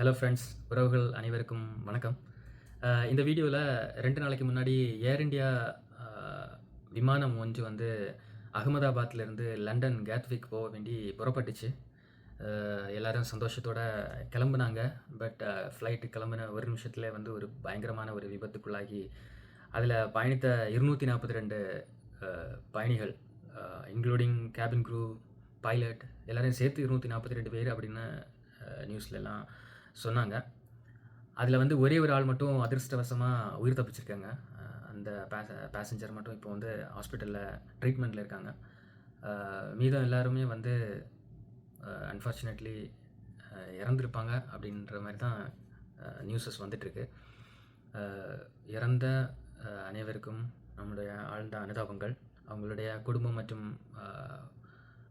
Hello friends உறவுகள் அனைவருக்கும் வணக்கம். இந்த வீடியோவில் ரெண்டு நாளைக்கு முன்னாடி ஏர் இண்டியா விமானம் ஒன்று வந்து அகமதாபாத்லேருந்து லண்டன் கேத்விக் போக வேண்டி புறப்பட்டுச்சு. எல்லோரும் எல்லாரும் சந்தோஷத்தோட கிளம்புனாங்க. பட் ஃப்ளைட்டு கிளம்புன ஒரு நிமிஷத்தில் வந்து ஒரு பயங்கரமான ஒரு விபத்துக்குள்ளாகி அதில் பயணித்த இருநூற்றி நாற்பத்தி ரெண்டு பயணிகள் இன்க்ளூடிங் கேபின் க்ரூ பைலட் எல்லோரும் சேர்த்து இருநூற்றி நாற்பத்தி ரெண்டு பேர் அப்படின்னு நியூஸ்லலாம் சொன்னாங்க. அதில் வந்து ஒரே ஒரு ஆள் மட்டும் அதிர்ஷ்டவசமாக உயிர் தப்பிச்சிருக்காங்க. அந்த பேச பேசஞ்சர் மட்டும் இப்போ வந்து ஹாஸ்பிட்டலில் ட்ரீட்மெண்ட்டில் இருக்காங்க. மீதம் எல்லாருமே வந்து அன்ஃபார்ச்சுனேட்லி இறந்துருப்பாங்க அப்படின்ற மாதிரி தான் நியூஸஸ் வந்துட்டுருக்கு. இறந்த அனைவருக்கும் நம்முடைய ஆழ்ந்த அனுதாபங்கள். அவங்களுடைய குடும்பம் மற்றும்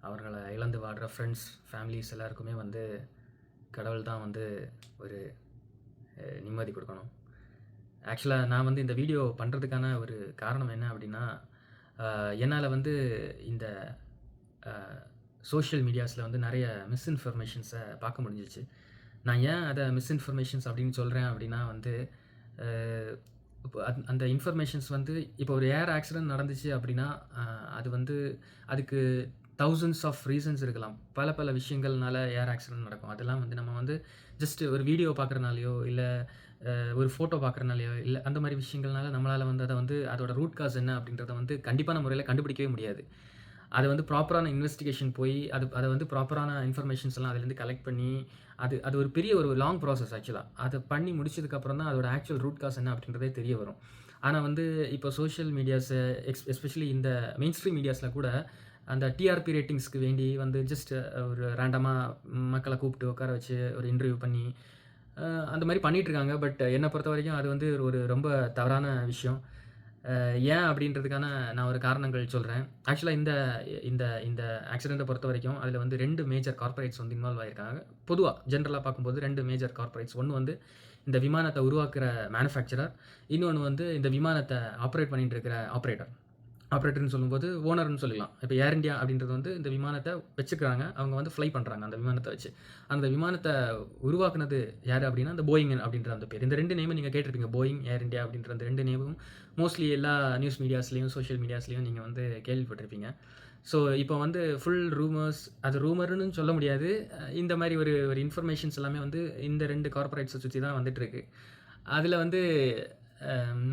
அவர்களை இழந்து வாடுற ஃப்ரெண்ட்ஸ் ஃபேமிலிஸ் எல்லாருக்குமே வந்து கடவுள் தான் வந்து ஒரு நிம்மதி கொடுக்கணும். ஆக்சுவலாக நான் வந்து இந்த வீடியோ பண்ணுறதுக்கான ஒரு காரணம் என்ன அப்படின்னா என்னால் வந்து இந்த சோஷியல் மீடியாஸில் வந்து நிறைய மிஸ்இன்ஃபர்மேஷன்ஸை பார்க்க முடிஞ்சிச்சு. நான் ஏன் அதை மிஸ்இன்ஃபர்மேஷன்ஸ் அப்படின்னு சொல்கிறேன் அப்படின்னா வந்து இப்போ அந்த- அந்த இன்ஃபர்மேஷன்ஸ் வந்து இப்போ ஒரு ஏர் ஆக்சிடென்ட் நடந்துச்சு அப்படின்னா அது வந்து அதுக்கு தௌசண்ட்ஸ் ஆஃப் ரீசன்ஸ் இருக்கலாம். பல பல விஷயங்கள்னால ஏர் ஆக்சிடென்ட் நடக்கும். அதெல்லாம் வந்து நம்ம வந்து ஜஸ்ட் ஒரு வீடியோ பார்க்குறனாலையோ இல்லை ஒரு ஃபோட்டோ பார்க்குறனாலையோ இல்லை அந்த மாதிரி விஷயங்கள்னால நம்மளால் வந்து அதை வந்து அதோட ரூட் காஸ் என்ன அப்படின்றத வந்து கண்டிப்பான முறையில் கண்டுபிடிக்கவே முடியாது. அது வந்து ப்ராப்பரான இன்வெஸ்டிகேஷன் போய் அது அதை வந்து ப்ராப்பரான இன்ஃபர்மேஷன்ஸ் எல்லாம் அதுலேருந்து கலெக்ட் பண்ணி அது அது ஒரு பெரிய ஒரு லாங் ப்ராசஸ் ஆக்சுவலாக அதை பண்ணி முடிச்சதுக்கப்புறம் தான் அதோட ஆக்சுவல் ரூட் காஸ் என்ன அப்படின்றதே தெரிய வரும். ஆனால் வந்து இப்போ சோஷியல் மீடியாஸு எக்ஸ் எஸ்பெஷலி இந்த மெயின் ஸ்ட்ரீம் மீடியாஸில் கூட அந்த டிஆர்பி ரேட்டிங்ஸ்க்கு வேண்டி வந்து ஜஸ்ட் ஒரு ரேண்டமாக மக்களை கூப்பிட்டு உட்கார வச்சு ஒரு இன்டர்வியூ பண்ணி அந்த மாதிரி பண்ணிகிட்ருக்காங்க பட் என்னை பொறுத்த வரைக்கும் அது வந்து ஒரு ரொம்ப தவறான விஷயம். ஏன் அப்படின்றதுக்கான நான் ஒரு காரணங்கள் சொல்கிறேன் ஆக்சுவலாக இந்த இந்த இந்த ஆக்சிடெண்ட்டை பொறுத்த வரைக்கும் அதில் வந்து ரெண்டு மேஜர் கார்ப்பரேட்ஸ் வந்து இன்வால்வ் ஆகிருக்காங்க பொதுவாக ஜென்ரலாக பார்க்கும்போது ரெண்டு மேஜர் கார்ப்பரேட்ஸ் ஒன்று வந்து இந்த விமானத்தை உருவாக்குற மேனுஃபேக்சரர் இன்னொன்று வந்து இந்த விமானத்தை ஆப்ரேட் பண்ணிகிட்டு இருக்கிற ஆப்ரேட்டர் ஆப்ரேட்டர்னு சொல்லும்போது ஓனர்னு சொல்லிக்கலாம். இப்போ ஏர் இண்டியா அப்படின்றது வந்து இந்த விமானத்தை வச்சுக்கிறாங்க. அவங்க வந்து ஃப்ளை பண்ணுறாங்க அந்த விமானத்தை வச்சு. அந்த விமானத்தை உருவாக்குனது யார் அப்படின்னா அந்த போயிங் அப்படின்ற அந்த பேர். இந்த ரெண்டு நேமும் நீங்கள் கேட்டிருப்பீங்க. போயிங் ஏர் இண்டியா அப்படின்ற அந்த ரெண்டு நேமும் மோஸ்ட்லி எல்லா நியூஸ் மீடியாஸ்லேயும் சோஷியல் மீடியாஸ்லேயும் நீங்கள் வந்து கேள்விப்பட்டிருப்பீங்க. ஸோ இப்போ வந்து ஃபுல் ரூமர்ஸ் அது ரூமர்னு சொல்ல முடியாது. இந்த மாதிரி ஒரு ஒரு இன்ஃபர்மேஷன்ஸ் எல்லாமே வந்து இந்த ரெண்டு கார்ப்பரேட்ஸை சுற்றி தான் வந்துட்டுருக்கு அதில் வந்து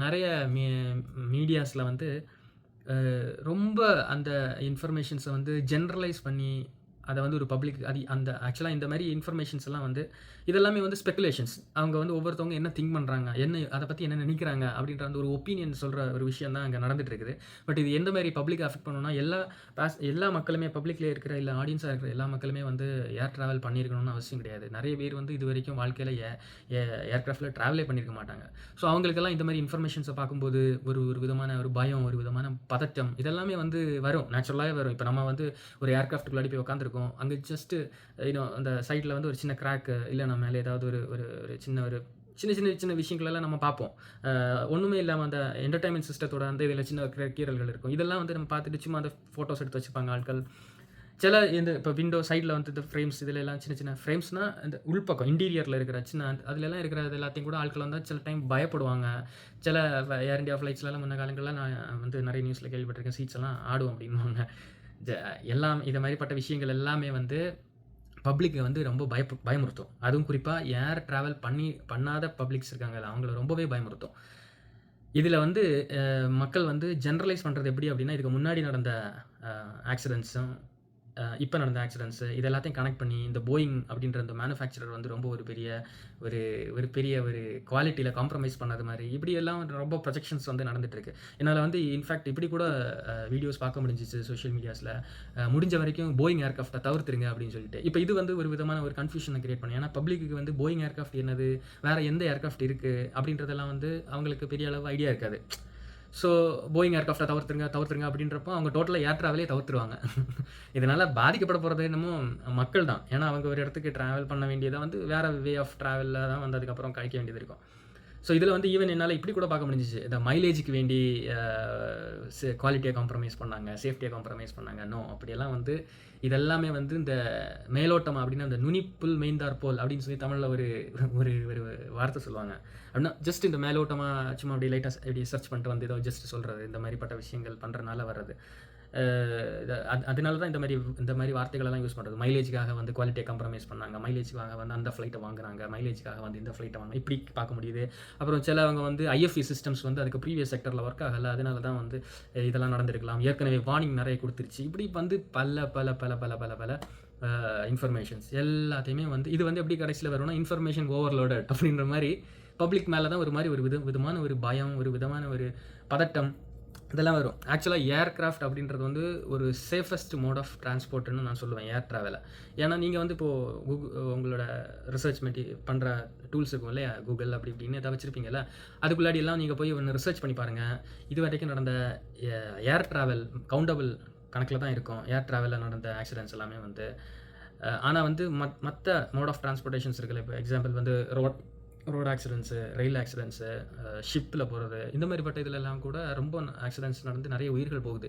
நிறைய மீ மீடியாஸில் வந்து ரொம்ப அந்த இன்ஃபர்மேஷன்ஸை வந்து ஜென்ரலைஸ் பண்ணி அதை வந்து ஒரு பப்ளிக் அது அந்த ஆக்சுவலாக இந்த மாதிரி இன்ஃபர்மேஷன்ஸ் எல்லாம் வந்து இதெல்லாமே வந்து ஸ்பெகுலேஷன்ஸ் அவங்க வந்து ஒவ்வொருத்தவங்க என்ன திங்க் பண்ணுறாங்க என்ன அதை பற்றி என்ன நினைக்கிறாங்க அப்படின்ற அந்த ஒரு ஒப்பீனியன் சொல்கிற ஒரு விஷயம் தான் அங்கே நடந்துட்டு இருக்குது பட் இது எந்த மாதிரி பப்ளிக் அஃபெக்ட் பண்ணணும்னா எல்லா பாஸ் எல்லா மக்களுமே பப்ளிக்கில் இருக்கிற இல்லை ஆடியன்ஸாக இருக்கிற எல்லா மக்களுமே வந்து ஏர் ட்ராவல் பண்ணியிருக்கணும்னு அவசியம் கிடையாது. நிறைய பேர் வந்து இது வரைக்கும் வாழ்க்கையில் ஏ ஏர்க்ராஃப்டில் ட்ராவலே பண்ணியிருக்க மாட்டாங்க. ஸோ அவங்களுக்கெல்லாம் இந்த மாதிரி இன்ஃபர்மேஷன்ஸை பார்க்கும்போது ஒரு ஒரு விதமான ஒரு பயம் ஒரு விதமான பதட்டம் இதெல்லாமே வந்து வரும். நேச்சுரலாகவே வரும். இப்போ நம்ம வந்து ஒரு ஏர்க்ராஃப்ட்டுக்குள்ளாடி போய் உட்காந்துருக்கோம் அங்கே ஜஸ்ட்டு இன்னும் அந்த சைட்டில் வந்து ஒரு சின்ன கிராக்கு இல்லை நம்ம மேலே ஏதாவது ஒரு ஒரு ஒரு சின்ன ஒரு சின்ன சின்ன சின்ன விஷயங்களெல்லாம் நம்ம பார்ப்போம். ஒன்றுமே இல்லாமல் அந்த என்டர்டைன்மெண்ட் சிஸ்டத்தோட அந்த இதில் சின்ன கீரல்கள் இருக்கும். இதெல்லாம் வந்து நம்ம பார்த்துட்டு சும்மா அந்த ஃபோட்டோஸ் எடுத்து வச்சுப்பாங்க ஆட்கள். சில இந்த இப்போ விண்டோ சைடில் வந்து இந்த ஃப்ரேம்ஸ் இதில் எல்லாம் சின்ன சின்ன ஃப்ரேம்ஸ்னால் இந்த உள்பக்கம் இன்டீரியரில் இருக்கிற சின்ன அந்த- இருக்கிற இருக்கிறது எல்லாத்தையும் கூட ஆட்கள் வந்து சில டைம் பயப்படுவாங்க. சில ஏர் இண்டியா ஃப்ளைட்ஸ்லாம் முன்ன காலங்களில் நான் வந்து நிறைய நியூஸில் கேள்விப்பட்டிருக்கேன் சீட்ஸ் எல்லாம் ஆடும் அப்படின்வாங்க ஜ- எல்லாம் இதை மாதிரிப்பட்ட விஷயங்கள் எல்லாமே வந்து பப்ளிக்கை வந்து ரொம்ப பய பயமுறுத்தும். அதுவும் குறிப்பாக ஏர் ட்ராவல் பண்ணி பண்ணாத பப்ளிக்ஸ் இருக்காங்கல்ல அவங்கள ரொம்பவே பயமுறுத்தும். இதில் வந்து மக்கள் வந்து ஜென்ரலைஸ் பண்ணுறது எப்படி அப்படின்னா இதுக்கு முன்னாடி நடந்த ஆக்சிடென்ட்ஸும் இப்போ நடந்த ஆக்சிடென்ட்ஸு இது எல்லாத்தையும் கனெக்ட் பண்ணி இந்த போயிங் அப்படின்ற அந்த மேனுஃபேக்சரர் வந்து ரொம்ப ஒரு பெரிய ஒரு ஒரு பெரிய ஒரு குவாலிட்டியில் காம்ப்ரமைஸ் பண்ணது மாதிரி. இப்படி எல்லாம் ரொம்ப ப்ரொஜெக்ஷன்ஸ் வந்து நடந்துட்டுருக்கு என்னால் வந்து இன்ஃபேக்ட் இப்படி கூட வீடியோஸ் பார்க்க முடிஞ்சிச்சு சோஷியல் மீடியாஸில் முடிஞ்ச வரைக்கும் போயிங் ஏர்க்ராஃப்டை தவிர்த்துருங்க அப்படின்னு சொல்லிட்டு. இப்போ இது வந்து ஒரு விதமான ஒரு கன்ஃபியூஷனை கிரியேட் பண்ணி ஏன்னா பப்ளிக்கு வந்து போயிங் ஏர்க்ராஃப்ட் என்னது? வேறு எந்த ஏர்க்ராஃப்ட் இருக்குது அப்படின்றதெல்லாம் வந்து அவங்களுக்கு பெரிய அளவு ஐடியா இருக்காது. ஸோ போயிங் ஏர்க்ராஃப்டை தவிர்த்துருங்க தவிர்த்துருங்க அப்படின்றப்போ அவங்க டோட்டலாக ஏர் ட்ராவலே தவிர்த்துருவாங்க. இதனால் பாதிக்கப்பட போகிறது என்னமோ மக்கள் தான் ஏன்னா அவங்க ஒரு இடத்துக்கு ட்ராவல் பண்ண வேண்டியதாக வந்து வேறு வே ஆஃப் ட்ராவலில் தான் வந்து அதுக்கப்புறம் கழிக்க வேண்டியது இருக்கும். ஸோ இதில் வந்து ஈவன் என்னால் இப்படி கூட பார்க்க முடிஞ்சிச்சு. இந்த மைலேஜுக்கு வேண்டி குவாலிட்டியை காம்ப்ரமைஸ் பண்ணாங்க சேஃப்டியை காம்ப்ரமைஸ் பண்ணாங்க. நோ அப்படியெல்லாம் வந்து இதெல்லாமே வந்து இந்த மேலோட்டம் அப்படின்னா இந்த நுனிப்புல் மெய்ந்தார் போல் அப்படின்னு சொல்லி தமிழில் ஒரு ஒரு ஒரு வார்த்தை சொல்லுவாங்க. அப்படின்னா ஜஸ்ட் இந்த மேலோட்டமாக சும்மா அப்படி லைட்டாக இப்படி சர்ச் பண்ணிட்டு வந்து ஏதோ ஜஸ்ட் சொல்கிறது இந்த மாதிரிப்பட்ட விஷயங்கள் பண்ணுறதுனால வர்றது. அதனால தான் இந்த மாதிரி இந்த மாதிரி வார்த்தைகளெல்லாம் யூஸ் பண்ணுறது மைலேஜுக்காக வந்து குவாலிட்டியை காம்ப்ரமைஸ் பண்ணாங்க. மைலேஜுக்காக வந்து அந்த ஃப்ளைட்டை வாங்குறாங்க. மைலேஜுக்காக வந்து இந்த ஃப்ளைட்டை வாங்க இப்படி பார்க்க முடியுது. அப்புறம் சிலவங்க வந்து ஐஎஃப்இ சிஸ்டம்ஸ் வந்து அதுக்கு ப்ரீவியஸ் செக்டரில் ஒர்க் ஆகலை. அதனால தான் வந்து இதெல்லாம் நடந்திருக்கலாம். ஏற்கனவே வார்னிங் நிறைய கொடுத்துருச்சு. இப்படி வந்து பல பல பல பல பல பல இன்ஃபர்மேஷன்ஸ் எல்லாத்தையுமே வந்து இது வந்து எப்படி கடைசியில் வரும்னா இன்ஃபர்மேஷன் ஓவர்லோடட் அப்படின்ற மாதிரி பப்ளிக் மேலே தான் ஒரு மாதிரி ஒரு வித விதமான ஒரு பயம் ஒரு விதமான ஒரு பதட்டம் இதெல்லாம் வரும். ஆக்சுவலாக ஏர்க்ராஃப்ட் அப்படின்றது வந்து ஒரு சேஃபஸ்ட் மோட் ஆஃப் டிரான்ஸ்போர்ட்னு நான் சொல்லுவேன் ஏர் ட்ராவலை ஏன்னா நீங்கள் வந்து இப்போது கூகு உங்களோட ரிசர்ச் மெட்டி பண்ணுற டூல்ஸ் இருக்கும் இல்லையா? கூகுள் அப்படி இப்படின்னு எதாவது வச்சுருப்பீங்கல்ல அதுக்குள்ளாடி எல்லாம் நீங்கள் போய் ஒன்று ரிசர்ச் பண்ணி பாருங்கள் இது வரைக்கும் நடந்த ஏர் ட்ராவல் கவுண்டபிள் கணக்கில் தான் இருக்கும். ஏர் ட்ராவலில் நடந்த ஆக்சிடென்ட்ஸ் எல்லாமே வந்து. ஆனால் வந்து மத் மற்ற மோட் ஆஃப் டிரான்ஸ்போர்ட்டேஷன்ஸ் இருக்குல்ல இப்போ எக்ஸாம்பிள் வந்து road road accidents rail accidents ஷிப்பில் போகிறது இந்த மாதிரிப்பட்ட இதிலெல்லாம் கூட ரொம்ப ஆக்சிடென்ட்ஸ் நடந்து நிறைய உயிர்கள் போகுது.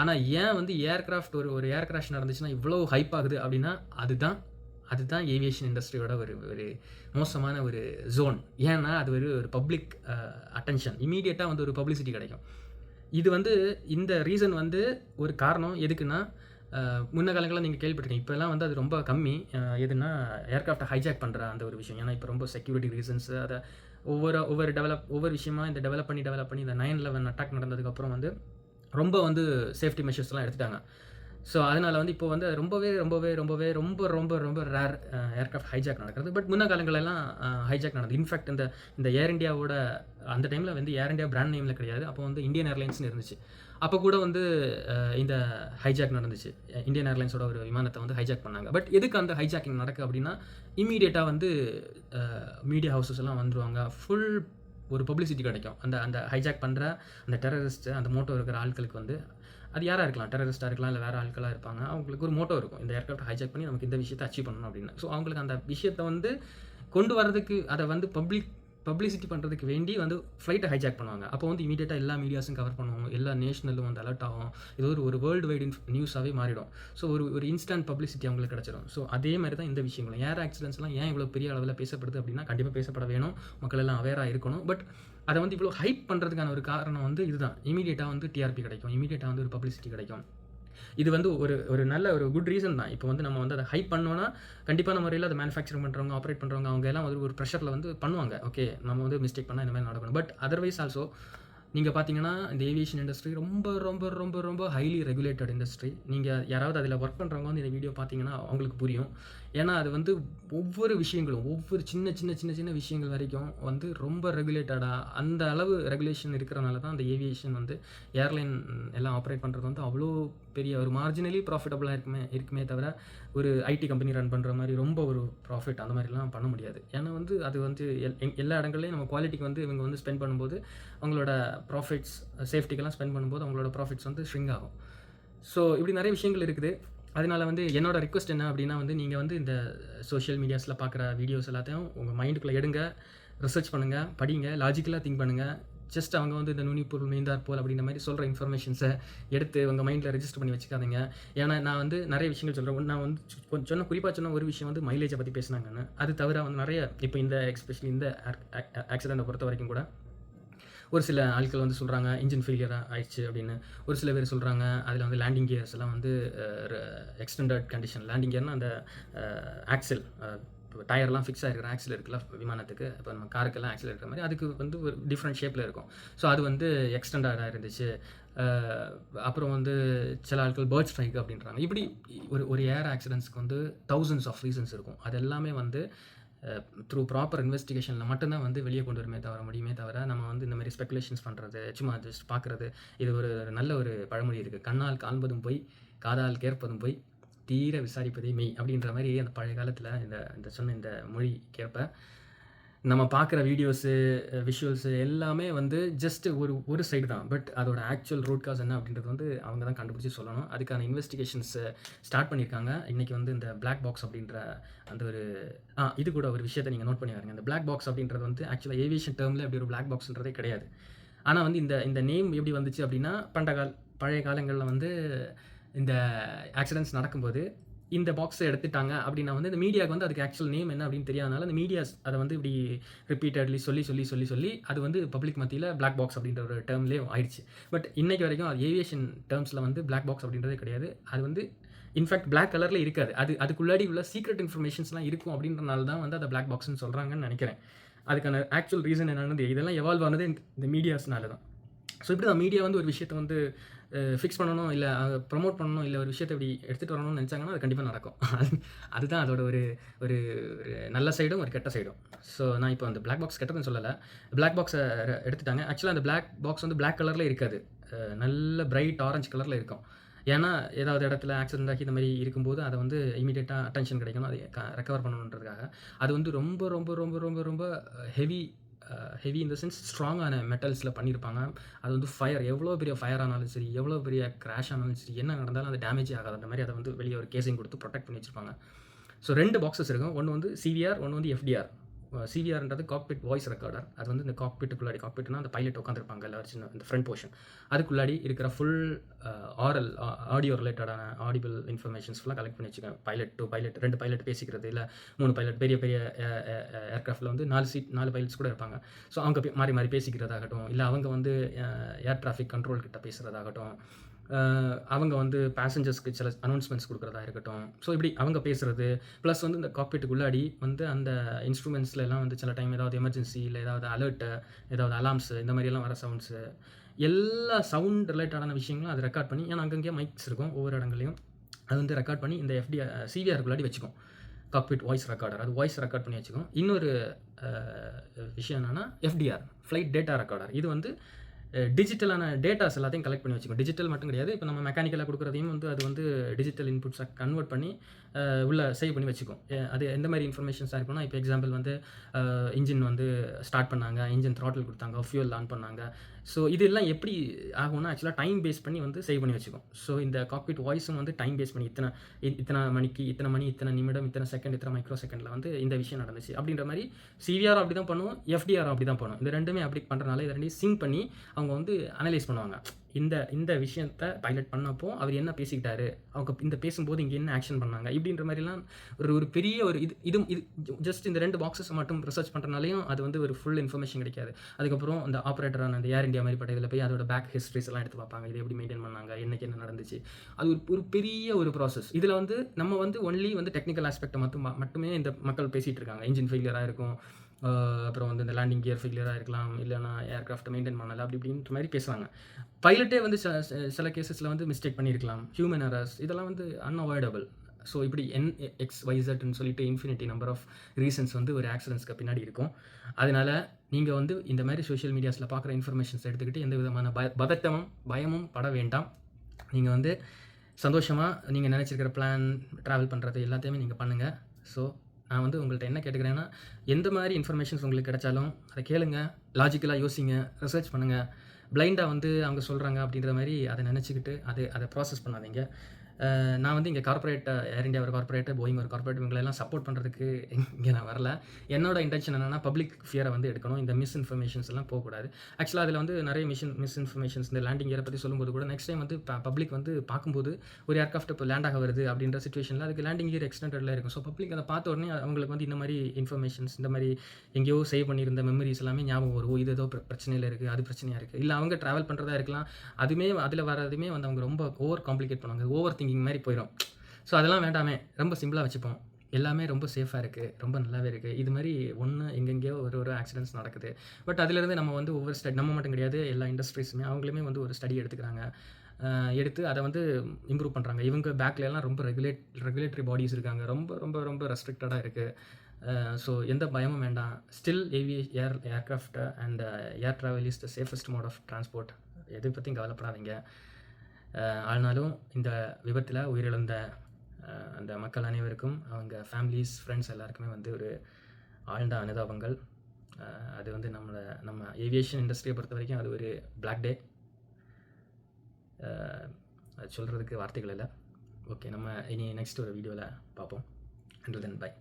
ஆனால் ஏன் வந்து ஏர்க்ராஃப்ட் ஒரு ஒரு ஏர் கிராஷ் நடந்துச்சுன்னா இவ்வளோ ஹைப் ஆகுது அப்படின்னா அதுதான் அதுதான் ஏவியேஷன் இண்டஸ்ட்ரியோட ஒரு ஒரு மோசமான ஒரு ஜோன் ஏன்னா அது ஒரு ஒரு பப்ளிக் அட்டென்ஷன் இமீடியட்டாக வந்து ஒரு பப்ளிசிட்டி கிடைக்கும். இது வந்து இந்த ரீசன் வந்து ஒரு காரணம் எதுக்குன்னா முன்ன காலங்களில் நீங்கள் கேள்விப்பட்டிருக்கீங்க. இப்போல்லாம் வந்து அது ரொம்ப கம்மி. எதுனா ஏர்க்ராஃப்டை ஹைஜாக் பண்ணுற அந்த ஒரு விஷயம். ஏன்னா இப்போ ரொம்ப செக்யூரிட்டி ரீசன்ஸ் அதை ஒவ்வொரு ஒவ்வொரு டெவலப் ஒவ்வொரு விஷயமா இந்த டெவலப் பண்ணி டெவலப் பண்ணி இந்த நைன் லெவன் அட்டாக் நடந்ததுக்கப்புறம் வந்து ரொம்ப வந்து சேஃப்டி மெஷர்ஸ்லாம் எடுத்துட்டாங்க. ஸோ அதனால் வந்து இப்போ வந்து ரொம்பவே ரொம்பவே ரொம்பவே ரொம்ப ரொம்ப ரொம்ப ரேர் ஏர்க்ராஃப்ட் ஹைஜாக் நடக்கிறது. பட் முன்ன காலங்களெல்லாம் ஹைஜாக் நடந்தது. இன்ஃபேக்ட் இந்த இந்த ஏர் இண்டியாவோட அந்த டைமில் வந்து ஏர் இந்தியா பிராண்ட் நேமில் கிடையாது. அப்போ வந்து இந்தியன் ஏர்லைன்ஸ்னு இருந்துச்சு. அப்போ கூட வந்து இந்த ஹைஜாக் நடந்துச்சு. இந்தியன் ஏர்லைன்ஸோட ஒரு விமானத்தை வந்து ஹைஜாக் பண்ணாங்க. பட் எதுக்கு அந்த ஹைஜாக்கிங் நடக்கு அப்படின்னா இமீடியட்டாக வந்து மீடியா ஹவுசஸ் எல்லாம் வந்துடுவாங்க ஃபுல் ஒரு பப்ளிசிட்டி கிடைக்கும். அந்த அந்த ஹைஜாக் பண்ணுற அந்த டெரரிஸ்ட்டு அந்த மோட்டோ இருக்கிற ஆட்களுக்கு வந்து அது யாராக இருக்கலாம்? டெரரிஸ்ட்டாக இருக்கலாம் இல்லை வேறு ஆட்களாக இருப்பாங்க. அவங்களுக்கு ஒரு மோட்டோ இருக்கும். இந்த ஏர்க்ராஃப்ட் ஹைஜாக் பண்ணி நமக்கு இந்த விஷயத்தை அச்சீவ் பண்ணணும் அப்படின்னு. ஸோ அவங்களுக்கு அந்த விஷயத்தை வந்து கொண்டு வரதுக்கு அதை வந்து பப்ளிக் பப்ளிசிட்டி பண்ணுறதுக்கு வேண்டி வந்து ஃப்ளைட்டை ஹைஜாக் பண்ணுவாங்க. அப்போ வந்து இமீடியட்டாக எல்லா மீடியாஸும் கவர் பண்ணுவோம் எல்லா நேஷனலும் வந்து அலர்ட் ஆகும். இது ஒரு ஒரு வேர்ல்டு வைட் நியூஸாகவே மாறிடும். ஸோ ஒரு ஒரு இன்ஸ்டன்ட் பப்ளிசிட்டி அவங்களுக்கு கிடச்சிடும் ஸோ அதே மாதிரி தான் இந்த விஷயங்களும். ஏர் ஆக்சிடென்ட்ஸ்லாம் ஏன் இவ்வளோ பெரிய அளவில் பேசப்படுது அப்படின்னா கண்டிப்பாக பேசப்பட வேணும். மக்கள் எல்லாம் அவேராக இருக்கணும். பட் அதை வந்து இவ்வளோ ஹைப் பண்ணுறதுக்கான ஒரு காரணம் வந்து இதுதான். இமீடியட்டாக வந்து டிஆர்பி கிடைக்கும். இமீடியட்டாக வந்து ஒரு பப்ளிசிட்டி கிடைக்கும். இது வந்து ஒரு ஒரு நல்ல ஒரு குட் ரீசன் தான். இப்போ வந்து நம்ம வந்து அதை ஹைப் பண்ணோன்னா கண்டிப்பான முறையில் அதை மேனுஃபேக்சரிங் பண்ணுறவங்க ஆப்ரேட் பண்ணுறவங்க அவங்க எல்லாம் வந்து ஒரு ப்ரெஷரில் வந்து பண்ணுவாங்க. ஓகே நம்ம வந்து மிஸ்டேக் பண்ணால் இந்த மாதிரி நடக்கணும். பட் அதர்வைஸ் ஆல்சோ நீங்கள் பார்த்தீங்கன்னா இந்த ஏவியேஷன் இண்டஸ்ட்ரி ரொம்ப ரொம்ப ரொம்ப ரொம்ப ஹைலி ரெகுலேட்டட் இண்டஸ்ட்ரி நீங்கள் யாராவது அதில் ஒர்க் பண்ணுறவங்க வந்து இந்த வீடியோ பார்த்தீங்கன்னா அவங்களுக்கு புரியும். ஏன்னா அது வந்து ஒவ்வொரு விஷயங்களும் ஒவ்வொரு சின்ன சின்ன சின்ன சின்ன விஷயங்கள் வரைக்கும் வந்து ரொம்ப ரெகுலேட்டடாக அந்த அளவு ரெகுலேஷன் இருக்கிறனால தான் அந்த ஏவியேஷன் வந்து ஏர்லைன் எல்லாம் ஆப்ரேட் பண்ணுறது வந்து அவ்வளோ பெரிய ஒரு மார்ஜினலி ப்ராஃபிட்டபுளாக இருக்குமே இருக்குமே தவிர ஒரு ஐடி கம்பெனி ரன் பண்ணுற மாதிரி ரொம்ப ஒரு ப்ராஃபிட் அந்த மாதிரிலாம் பண்ண முடியாது. ஏன்னா வந்து அது வந்து எல்லா இடங்கள்லையும் நம்ம குவாலிட்டிக்கு வந்து இவங்க வந்து ஸ்பெண்ட் பண்ணும்போது அவங்களோட ப்ராஃபிட்ஸ் சேஃப்டிக்கெல்லாம் ஸ்பெண்ட் பண்ணும்போது அவங்களோட ப்ராஃபிட்ஸ் வந்து ஸ்ட்ரிங் ஆகும். ஸோ இப்படி நிறைய விஷயங்கள் இருக்குது. அதனால் வந்து என்னோட ரிக்வஸ்ட் என்ன அப்படின்னா வந்து நீங்கள் வந்து இந்த சோஷியல் மீடியாஸில் பார்க்குற வீடியோஸ் எல்லாத்தையும் உங்கள் மைண்டுக்குள்ளே எடுங்க ரிசர்ச் பண்ணுங்கள் படிங்க லாஜிக்கலாக திங்க் பண்ணுங்கள் ஜஸ்ட் அவங்க வந்து இந்த நுனிப்பொருள் மீந்தார் போல் அப்படின்ற மாதிரி சொல்கிற இன்ஃபர்மேஷன்ஸை எடுத்து உங்கள் மைண்டில் ரெஜிஸ்டர் பண்ணி வச்சுக்காதீங்க. ஏன்னா நான் வந்து நிறைய விஷயங்கள் சொல்கிறேன் நான் வந்து கொஞ்சம் சொன்ன குறிப்பாக சொன்ன ஒரு விஷயம் வந்து மைலேஜை பற்றி பேசினாங்கன்னு. அது தவிர வந்து நிறைய இப்போ இந்த எக்ஸ்பெஷலி இந்த ஆக்சிடெண்ட்டை பொறுத்த வரைக்கும் கூட ஒரு சில ஆட்கள் வந்து சொல்கிறாங்க இன்ஜின் ஃபெயிலியர் ஆயிடுச்சு அப்படின்னு. ஒரு சில பேர் சொல்கிறாங்க அதில் வந்து லேண்டிங் கியர்ஸ் எல்லாம் வந்து எக்ஸ்டெண்டட் கண்டிஷன் லேண்டிங் கியர்னால் அந்த ஆக்சல் டயர்லாம் ஃபிக்ஸ் ஆகிருக்கிற ஆக்சில் இருக்குல்ல விமானத்துக்கு. இப்போ நம்ம காருக்கெல்லாம் ஆக்சில் இருக்கிற மாதிரி அதுக்கு வந்து ஒரு டிஃப்ரெண்ட் ஷேப்பில் இருக்கும். ஸோ அது வந்து எக்ஸ்டெண்டாக இருந்துச்சு. அப்புறம் வந்து சில ஆட்கள் பேர்ட் ஸ்ட்ரைக் அப்படின்றாங்க. இப்படி ஒரு ஒரு ஏர் ஆக்சிடென்ட்ஸ்க்கு வந்து தௌசண்ட்ஸ் ஆஃப் ரீசன்ஸ் இருக்கும். அது எல்லாமே வந்து த்ரூ ப்ராப்பர் இன்வெஸ்டிகேஷனில் மட்டும்தான் வந்து வெளியே கொண்டு வருமே தவிர முடியுமே தவிர நம்ம வந்து இந்த மாதிரி ஸ்பெகுலேஷன்ஸ் பண்ணுறது சும்மா ஜஸ்ட் பார்க்குறது இது ஒரு நல்ல ஒரு பழமொழி இருக்குது கண்ணால் காண்பதும் போய் காதால் கேட்பதும் போய் தீர விசாரிப்பதே மெய் அப்படின்ற மாதிரி அந்த பழைய காலத்தில் இந்த இந்த சொன்ன இந்த மொழி கேட்ப நம்ம பார்க்குற வீடியோஸு, விஷுவல்ஸு எல்லாமே வந்து ஜஸ்ட் ஒரு ஒரு சைடு தான். பட் அதோட ஆக்சுவல் ரூட் காஸ் என்ன அப்படின்றது வந்து அவங்க தான் கண்டுபிடிச்சி சொல்லணும். அதுக்கான இன்வெஸ்டிகேஷன்ஸ் ஸ்டார்ட் பண்ணியிருக்காங்க. இன்றைக்கி வந்து இந்த பிளாக் பாக்ஸ் அப்படின்ற அந்த ஒரு ஆ இது கூட ஒரு விஷயத்த நீங்கள் நோட் பண்ணி வரீங்க இந்த பிளாக் பாக்ஸ் அப்படின்றது வந்து ஆக்சுவலாக ஏவியேஷன் டேர்மில் அப்படி ஒரு பிளாக் பாக்ஸ்ன்றதே கிடையாது. ஆனால் வந்து இந்த இந்த நேம் எப்படி வந்துச்சு அப்படின்னா, பண்டகால் பழைய காலங்களில் வந்து இந்த ஆக்சிடென்ட்ஸ் நடக்கும்போது, இந்த பாக்ஸை எடுத்துட்டாங்க அப்படின்னா வந்து இந்த மீடியாவுக்கு வந்து அதுக்கு ஆக்சுவல் நேம் என்ன அப்படின்னு தெரியாதனால, அந்த மீடியாஸ் அதை வந்து இப்படி ரிப்பீட்டட்லி சொல்லி, சொல்லி, சொல்லி, சொல்லி அது வந்து பப்ளிக் மத்தியில் பிளாக் பாக்ஸ் அப்படின்ற ஒரு டெர்ம்லயே ஆயிடுச்சு. பட் இன்றைக்கு வரைக்கும் அது ஏவியேஷன் டேர்ம்ஸில் வந்து பிளாக் பாக்ஸ் அப்படின்றதே கிடையாது. அது வந்து இன்ஃபேக்ட் பிளாக் கலரில் இருக்காது. அது அதுக்குள்ளாடி உள்ள சீக்ரெட் இன்ஃபர்மேஷன்ஸ்லாம் இருக்கும் அப்படின்றனால தான் வந்து அதை பிளாக் பாக்ஸ்னு சொல்கிறாங்கன்னு நினைக்கிறேன் அதுக்கான ஆக்சுவல் ரீசன் என்னென்னது இதெல்லாம் எவால்வ் ஆனது இந்த மீடியாஸ்னால தான். ஸோ இப்படி தான் மீடியா வந்து ஒரு விஷயத்த வந்து ஃபிக்ஸ் பண்ணணும், இல்லை ப்ரமோட் பண்ணணும், இல்லை ஒரு விஷயத்த இப்படி எடுத்துகிட்டு வரணும்னு நினச்சாங்கன்னா அது கண்டிப்பாக நடக்கும். அதுதான் அதோட ஒரு ஒரு நல்ல சைடும், ஒரு கெட்ட சைடும். ஸோ நான் இப்போ அந்த பிளாக் பாக்ஸ் கெட்டதுன்னு சொல்லலை பிளாக் பாக்ஸை எடுத்துட்டாங்க. ஆக்சுவலாக அந்த பிளாக் பாக்ஸ் வந்து பிளாக் கலரில் இருக்காது. நல்ல பிரைட் ஆரஞ்சு கலரில் இருக்கும். ஏன்னா, ஏதாவது இடத்துல ஆக்சிடென்ட் ஆகி இந்த மாதிரி இருக்கும்போது, அதை வந்து இமீடியட்டாக அட்டென்ஷன் கிடைக்கணும். அதை க ரெக்கவர் பண்ணணுன்றதுக்காக. அது வந்து ரொம்ப, ரொம்ப, ரொம்ப, ரொம்ப, ரொம்ப ஹெவி ஹெவி இந்த சென்ஸ் ஸ்ட்ராங்கான மெட்டல்ஸில் பண்ணியிருப்பாங்க. அது வந்து ஃபயர் எவ்வளோ பெரிய ஃபயர் ஆனாலும் சரி, எவ்வளோ பெரிய கிராஷ் ஆனாலும் சரி, என்ன நடந்தாலும் அது டேமேஜே ஆகாது. அந்த மாதிரி அதை வந்து வெளியே ஒரு கேசிங் கொடுத்து ப்ரொடெக்ட் பண்ணி வச்சிருப்பாங்க. ஸோ ரெண்டு பாக்ஸஸ் இருக்கும். ஒன்று வந்து சிவிஆர், ஒன்று வந்து எஃப்டிஆர். சிவிஆர்ன்றது காக்பிட் வாய்ஸ் ரெக்கார்டர். அது வந்து இந்த காக்பிட்டுக்குள்ளாடி காக்பிட்னா அந்த பைலட் உட்காந்துருப்பாங்க எல்லாரும் சின்ன இந்த ஃப்ரண்ட் போர்ஷன். அதுக்குள்ளாடி இருக்கிற ஃபுல் ஆரல் ஆ ஆடியோ ரிலேட்டடான ஆடிபிள் இன்ஃபர்மேஷன்ஸ் ஃபுல்லாக கலெக்ட் பண்ணி வச்சுக்கேன் பைலட் டூ பைலட் ரெண்டு பைலட் பேசிக்கிறது, இல்லை மூணு பைலட் பெரிய பெரிய ஏர்க்ராஃப்டில் வந்து நாலு சீட் நாலு பைலட்ஸ் கூட இருப்பாங்க. ஸோ அவங்க மாறி மாறி பேசிக்கிறதாகட்டும், இல்லை அவங்க வந்து ஏர் டிராஃபிக் கண்ட்ரோல் கிட்ட பேசுறதாகட்டும், அவங்க வந்து பேசஞ்சர்ஸ்க்கு சில அனௌன்ஸ்மெண்ட்ஸ் கொடுக்குறதா இருக்கட்டும். ஸோ இப்படி அவங்க பேசுகிறது ப்ளஸ் வந்து இந்த காப்பீட்டுக்குள்ளாடி வந்து அந்த இன்ஸ்ட்ருமெண்ட்ஸில் எல்லாம் வந்து சில டைம் ஏதாவது எமர்ஜென்சி இல்லை ஏதாவது அலர்ட்டு ஏதாவது அலாம்ஸு இந்த மாதிரியெல்லாம் வர சவுண்ட்ஸு, எல்லா சவுண்ட் ரிலேட்டடான விஷயங்களும் அது ரெக்கார்ட் பண்ணி ஏன்னா அங்கங்கேயே மைக்ஸ் இருக்கும் ஒவ்வொரு இடங்களையும் அது வந்து ரெக்கார்ட் பண்ணி இந்த எஃப்டி சிவிஆருக்குள்ளாடி வச்சுக்கும். Cockpit voice recorder. அது வாய்ஸ் ரெக்கார்ட் பண்ணி வச்சுக்கும். இன்னொரு விஷயம் என்னென்னா எஃப்டிஆர் ஃப்ளைட் டேட்டா ரெக்கார்டர். இது வந்து டிஜிட்டலான டேட்டாஸ் எல்லாத்தையும் கலெக்ட் பண்ணி வச்சுக்கும். டிஜிட்டல் மட்டும் கிடையாது. இப்போ நம்ம மெக்கானிக்கலாக கொடுக்குறதையும் வந்து அது வந்து டிஜிட்டல் இன்புட்ஸாக கன்வெர்ட் பண்ணி உள்ளே சேவ் பண்ணி வச்சுக்கும். அது எந்த மாதிரி இன்ஃபர்மேஷன்ஸாக இருக்கும்னா, இப்போ எக்ஸாம்பிள் வந்து இன்ஜின் வந்து ஸ்டார்ட் பண்ணாங்க, இன்ஜின் த்ராட்டில் கொடுத்தாங்க ஃபியூல் ஆன் பண்ணாங்க. ஸோ இதெல்லாம் எப்படி ஆகும்னா, ஆக்சுவலாக டைம் பேஸ் பண்ணி வந்து சேவ் பண்ணி வச்சுக்கும். ஸோ இந்த காக்பிட் வாய்ஸும் வந்து டைம் பேஸ் பண்ணி இத்தனை இத்தனை மணிக்கு, இத்தனை மணி, இத்தனை நிமிடம், இத்தனை செகண்ட், இத்தனை மைக்ரோ செகண்டில் வந்து இந்த விஷயம் நடந்துச்சு. அப்படின்ற மாரி சிவிஆரும் அப்படிதான் எஃப்டிஆர் அப்படி தான் பண்ணுவோம் இந்த ரெண்டுமே அப்படி பண்ணுறனால இத 2யும் சிங்க் பண்ணி அவங்க வந்து அனலைஸ் பண்ணுவாங்க. இந்த இந்த விஷயத்த பைலட் பண்ணப்போ அவர் என்ன பேசிக்கிட்டாரு? அவங்க இந்த பேசும்போது இங்கே என்ன ஆக்ஷன் பண்ணாங்க? இப்படின்ற மாதிரிலாம் ஒரு ஒரு பெரிய ஒரு இது இது இது ஜஸ்ட் இந்த ரெண்டு பாக்ஸஸ் மட்டும் ரிசர்ச் பண்ணுறனாலையும் அது வந்து ஒரு ஃபுல் இன்ஃபர்மேஷன் கிடைக்காது. அதுக்கப்புறம் அந்த ஆப்ரேட்டரான அந்த ஏர் இந்தியா மாதிரி பட்ட இதில் போய் அதோட பேக் ஹிஸ்ட்ரிஸ் எல்லாம் எடுத்து பார்ப்பாங்க. இது எப்படி மெயின்டெயின் பண்ணாங்க? என்னைக்கு என்ன நடந்துச்சு? அது ஒரு ஒரு பெரிய ஒரு ப்ராசஸ். இதில் வந்து நம்ம வந்து ஒன்லி வந்து டெக்னிக்கல் ஆஸ்பெக்டை மட்டும் மட்டுமே இந்த மக்கள் பேசிகிட்டு இருக்காங்க. இன்ஜின் ஃபெயிலியராக இருக்கும். அப்புறம் வந்து இந்த லேண்டிங் கியர் ஃபெயிலியராக இருக்கலாம். இல்லைனா ஏர்க்ராஃப்ட் மெயின்டைன் பண்ணல. அப்படி இப்படின்ற மாதிரி பேசுவாங்க. பைலட்டே வந்து ச சில கேசஸில் வந்து மிஸ்டேக் பண்ணியிருக்கலாம். ஹியூமன் அரஸ் இதெல்லாம் வந்து அன்அவாய்டபிள். ஸோ இப்படி என், எக்ஸ், வைசட்னு சொல்லிட்டு இன்ஃபினிட்டி நம்பர் ஆஃப் ரீசன்ஸ் வந்து ஒரு ஆக்சிடென்ட்ஸ்க்கு பின்னாடி இருக்கும். அதனால நீங்கள் வந்து இந்த மாதிரி சோஷியல் மீடியாஸில் பார்க்குற இன்ஃபர்மேஷன்ஸ் எடுத்துக்கிட்டு எந்த விதமான பய பதட்டமும், பயமும் பட வேண்டாம். நீங்கள் வந்து சந்தோஷமாக நீங்கள் நினச்சிருக்கிற பிளான், ட்ராவல் பண்ணுறது எல்லாத்தையுமே நீங்கள் பண்ணுங்கள் ஸோ நான் வந்து உங்கள்கிட்ட என்ன கேட்டுக்கிறேன்னா, எந்த மாதிரி இன்ஃபர்மேஷன்ஸ் உங்களுக்கு கிடைச்சாலும் அதை கேளுங்க. லாஜிக்கலாக யோசிங்க. ரிசர்ச் பண்ணுங்கள் பிளைண்டாக வந்து அவங்க சொல்கிறாங்க அப்படின்ற மாதிரி அதை நினச்சிக்கிட்டு அது அதை ப்ராசஸ் பண்ணாதீங்க. நான் வந்து இங்கே கார்ப்பரேட் ஏர் இந்தியா ஒரு கார்ப்பரேட், போயிங் ஒரு கார்ப்பரேட் இவங்களெல்லாம் சப்போர்ட் பண்ணுறதுக்கு இங்கே நான் வரல. என்னோட இன்டென்ஷன் என்னென்னா பப்ளிக் ஃபியரை வந்து எடுக்கணும். இந்த மிஸ் இன்ஃபர்மேஷன்ஸ் எல்லாம் போகக்கூடாது ஆக்சுவலாக அதில் வந்து நிறைய மிஷின் மிஸ் இன்ஃபர்மேஷன்ஸ் இந்த லேண்டிங் இயரை பற்றி சொல்லும்போது கூட நெக்ஸ்ட் டைம் வந்து பப்ளிக் வந்து பார்க்கும்போது ஒரு ஏர்க்ராஃப்ட் இப்போ லேண்ட் ஆக வருது அப்படின்ற சுச்சுவேஷனில் அதுக்கு லேண்டிங் இயர் எக்ஸ்டெண்டடில் இருக்கும். ஸோ பப்ளிக் அதை பார்த்த உடனே அவங்களுக்கு வந்து இந்த மாதிரி இன்ஃபர்மேஷன்ஸ் இந்த மாதிரி எங்கேயோ சேவ் பண்ணியிருந்த மெமரிஸ் எல்லாமே ஞாபகம் வரும். இது ஏதோ பிர இருக்குது அது பிரச்சனையாக இருக்குது இல்லை அவங்க ட்ராவல் பண்ணுறதா இருக்கலாம். அதுவுமே அதில் வரதுமே வந்து அவங்க ரொம்ப ஓவர் காம்ப்ளிகேட் பண்ணுவாங்க. ஓவர் திங்கிங் மாதிரி போயிடும் ஸோ அதெல்லாம் வேண்டாமே. ரொம்ப சிம்பிளாக வச்சுப்போம். எல்லாமே ரொம்ப சேஃபாக இருக்குது ரொம்ப நல்லாவே இருக்குது இது மாதிரி ஒன்று எங்கெங்கேயோ ஒரு ஒரு ஆக்சிடென்ட்ஸ் நடக்குது. பட் அதிலிருந்து நம்ம வந்து ஒவ்வொரு ஸ்டடி நம்ம மட்டும் கிடையாது. எல்லா இண்டஸ்ட்ரீஸுமே அவங்களுமே வந்து ஒரு ஸ்டடி எடுத்துக்கிறாங்க. எடுத்து அதை வந்து இம்ப்ரூவ் பண்ணுறாங்க இவங்க பேக்ல ரொம்ப ரெகுலேட் ரெகுலேட்டரி பாடிஸ் இருக்காங்க. ரொம்ப ரொம்ப ரொம்ப ரெஸ்ட்ரிக்டடாக இருக்குது ஸோ எந்த பயமும் வேண்டாம். Still AV air aircraft and air travel is the safest mode of transport. எதை பற்றியும் கவலைப்படாதீங்க. ஆனாலும் இந்த விபத்தில் உயிரிழந்த அந்த மக்கள் அனைவருக்கும் அவங்க ஃபேமிலிஸ் ஃப்ரெண்ட்ஸ் எல்லாருக்குமே வந்து ஒரு ஆழ்ந்த அனுதாபங்கள். அது வந்து நம்மளை நம்ம ஏவியேஷன் இண்டஸ்ட்ரியை பொறுத்த வரைக்கும் அது ஒரு பிளாக் டே அது சொல்கிறதுக்கு வார்த்தைகள் இல்லை. ஓகே நம்ம இனி நெக்ஸ்ட் ஒரு வீடியோவில் பார்ப்போம். And then by